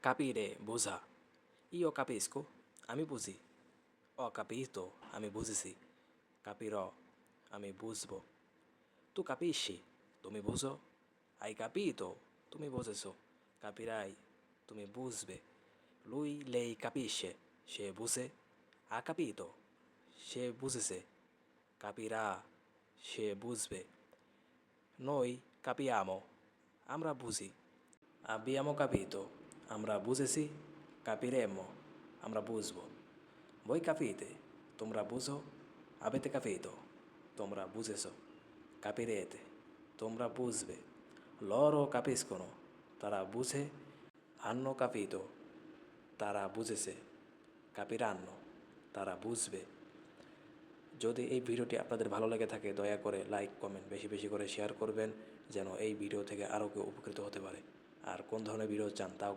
Capire বোঝা io capisco আমি বুঝি ho capito আমি বুঝেছি capirò আমি বুঝবো tu capisci তুমি বুঝো hai capito তুমি বুঝেছো capirai তুমি বুঝবে lui lei capisce সে বুঝে ha capito সে বুঝেছে capirà সে বুঝবে noi capiamo আমরা বুঝি abbiamo capito আমরা বুঝেছি capiremo আমরা বুঝব। voi capite তোমরা বুঝো avete capito তোমরা বুঝেছ। এতে, তোমরা বুঝবে। loro কোনো, তারা বুঝে hanno capito তারা বুঝেছে। capiranno তারা বুঝবে। যদি এই ভিডিওটি আপনাদের ভালো লেগে থাকে, দয়া করে লাইক, কমেন্ট বেশি বেশি করে শেয়ার করবেন, যেন এই ভিডিও থেকে আরও কেউ উপকৃত হতে পারে। আর কোন ধরনের ভিডিও চান, তাও